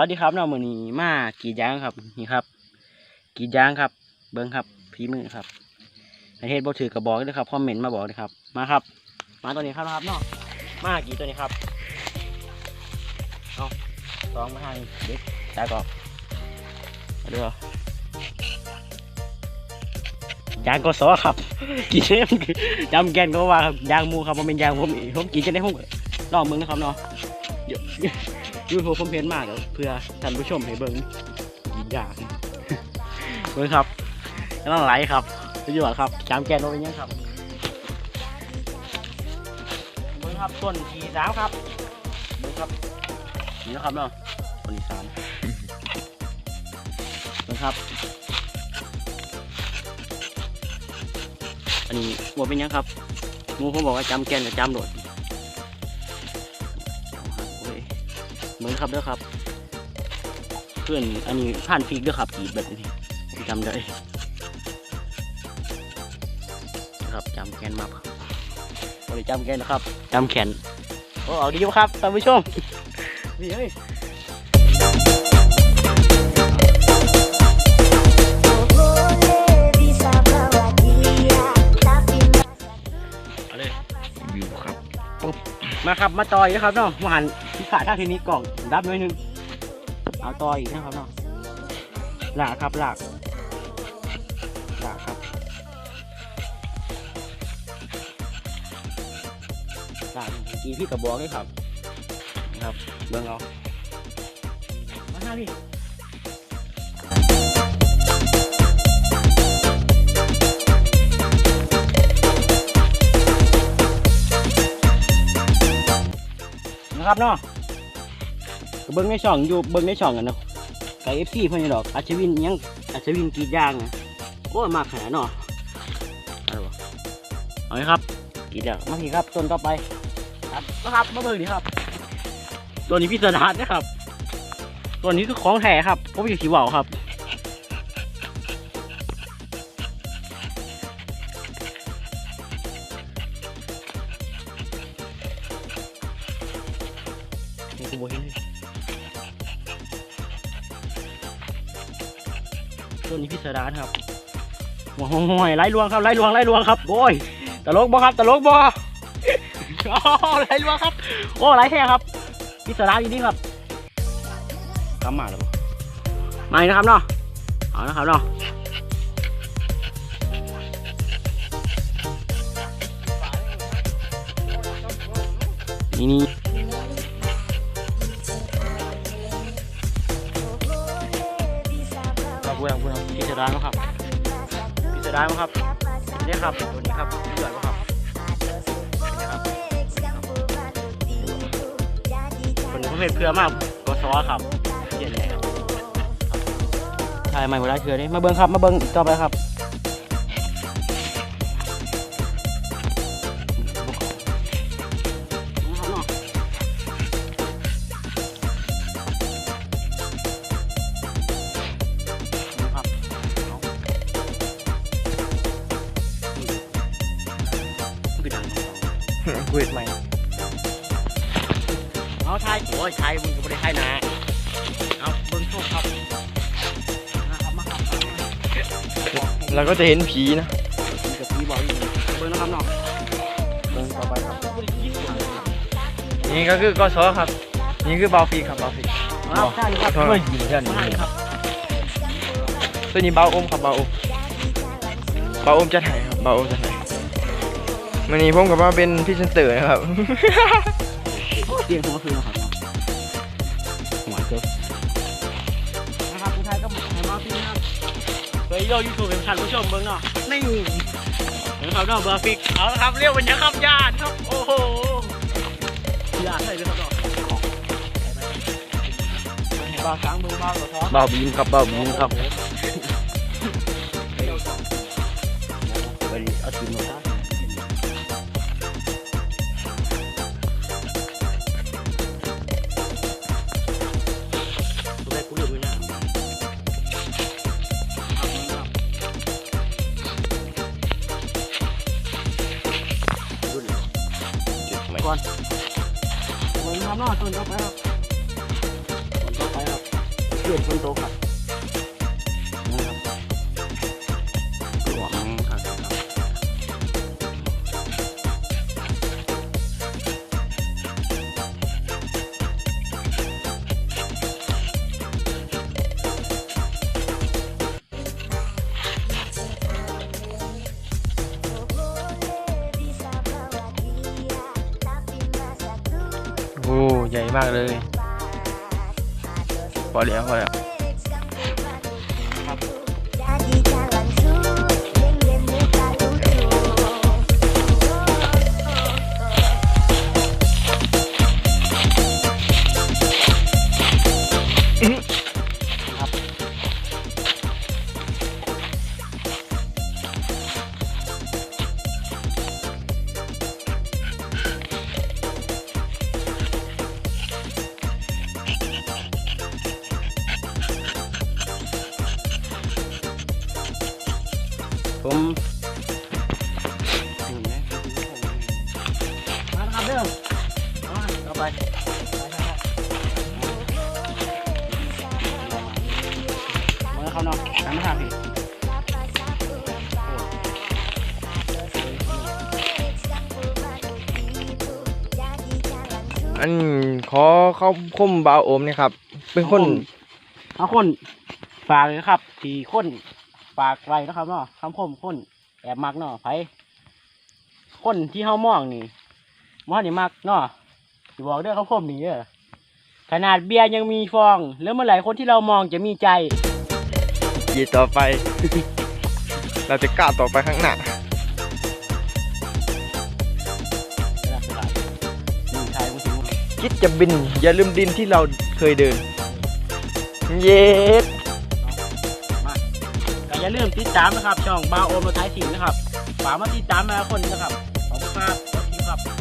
วัสดีครับเนาะมื้อนี้มากรีดยางครับนี่ครับกรีดยางครับ เบิ้งครับฝีมือครับประเทศบ่ถือกระบอกเลยครับคอมเมนต์มาบอกเลยครับ มาครับ มาตัวนี้ครับนะครับเนาะมากรีดตัวนี้ครับเอาสองมาทางเด็กตาก่อนมาดูเอายางก็ซอครับกินเล่มจำแกนก็ว่าครับยางมูครับมันเป็นยางผมองผมกินจะได้ห้องลองมึงนะครับเนาะเดี๋ ยวยูทูบผมเพนมากแล้วเพื่อท่านผู้ชมให้เบิ้งกินยากเบิ้งครับแล้วไหลครับสุดยอดครับจามแกนโนเป็นยังครับเบิ้งครับต้นทีสามครับเบิ้งครับนี่นะครับเนาะต้นที่สามเบิ้งครับ อันนี้วัวเป็นยังครับงูผมบอกว่าจำแกนกับจำโดด เหมือนครับเด้อครับ เพื่อนอันนี้ผ่านฟีกเด้อครับกรีดแบบนี้ผมจำได้นะครับจำแกนมาครับบริจำแกนนะครับจำแขนโอ้เอาดีวะครับท่านผู้ชมนี่เฮ้ย มาครับมาต่อยนะครับเนาะมาหันที่ขาท่าทีนี้กล่องดับหน่อยหนึงเอาต่อยอีกนะครับเนาะหลากครับหลากหลากครับหลากกีพี่กระบอกนี่ครับนะครับเบิ่งเอามาห้าพี่ นะครับเนาะเบิ้งในช่องอยู่เบิ้งในช่องกันเนาะไก่เอฟซีเพื่อนี่ดอกอาชวินยังอาชวินกีดยางนะโอ้ยมากขนาดเนาะเอาเลยครับกีดแล้วมาพี่ครับต้นต่อไปครับนะครับมาเบิ้งดิครับ ตัวนี้พิสดารนะครับ ตัวนี้คือของแท้ครับผมอยู่สีว่าวครับ นี่คือโบเห็นเลยตัวนี้พิสดารครับหัวหอยไล่ลวงครับไล่ลวงไล่ลวงครับโอ้ยตลกบ่ครับตลกบ่อ๋อไล่ลวงครับ โอ้ไล่แท้ครับพิสดารอยู่นี่ครับกำมาแล้วมาอีกนะครับเนาะเอานะครับเนาะนี่ นี่ครับเวลาเวลาพิจารณาครับพิจารณาครับนี่ครับตัวนี้ครับเลือดครับครับคนนี้ผมเห็นเพื่อมากก็ซอครับเย็นเลยใช่ไม่เวลาเถื่อนี่มาเบิ้งครับมาเบิ้งต่อไปครับ เราคุยใหม่เอาไทยโอ้ยไทยมึงก็ไม่ได้ไทยนะเอาเบิ้งโชคครับนะครับมาครับเราก็จะเห็นผีนะมีกับพี่บอกอยู่เบิ้งนะครับเนาะเบิ้งต่อไปครับนี่ก็คือกสครับ นี่คือเบาฟีครับเบาฟีเอาใช่ครับเฮ้ยอยู่แค่นี้ใช่ครับตัวนี้เบาอมครับเบาอมเบาอมจะถ่ายครับเบาอมจะถ่าย วันนี้ผมกับว่าเป็นพี่เซนเตอร์นะครับเตียงผมก็คือนะครับเนาะหัวเกินนะครับคุณไทยก็บอกให้มาพี่นะเฮ้ยโยยูทูบเป็นท่านผู้ชมเบิ้งเนาะนี่นะครับเนาะเบอร์ฟิกเอาละครับเรียกวันนี้ครับญาติครับโอ้โหญาติใช่เลยครับเนาะบ้าช้างเบิ้งบ้าตัวท้อเบาบีมครับเบาบีมครับไปดิเอาทีมมา ก่อนเหมือนทำหน้าต้นต่อไปครับต้นต่อไปครับเปลี่ยนคนโตครับนะครับ โอ้ ใหญ่มากเลย พอแล้วพอแล้ว ผมมาแล้วครับเด้อมาต่อไปมาแล้วครับน้องตามมาครับพี่อันขอเข้าคมบาโอมนี่ครับ เป็นคนเอาคนฝากเลยนะครับ ที่คน ฝากไว้นะครับเนาะคำคมคนแอบมักเนาะไผคนที่เฮามองนี่มอนี่มักเนาะสิบอกเด้อคำคมนี่เด้อขนาดเบียร์ยังมีฟอง แล้วเมื่อไหร่คนที่เรามองจะมีใจกีต่อไป เราจะก้าวต่อไปข้างหน้าเวลาสุดท้ายมีใครมาถึงคิดจะบิน อย่าลืมดินที่เราเคยเดิน เย็ดก็ อย่าลืมติดตามนะครับ ช่องบาโอมรถไทยสินนะครับฝากมาติดตามมาคนนะครับขอบคุณครับขอบคุณครับ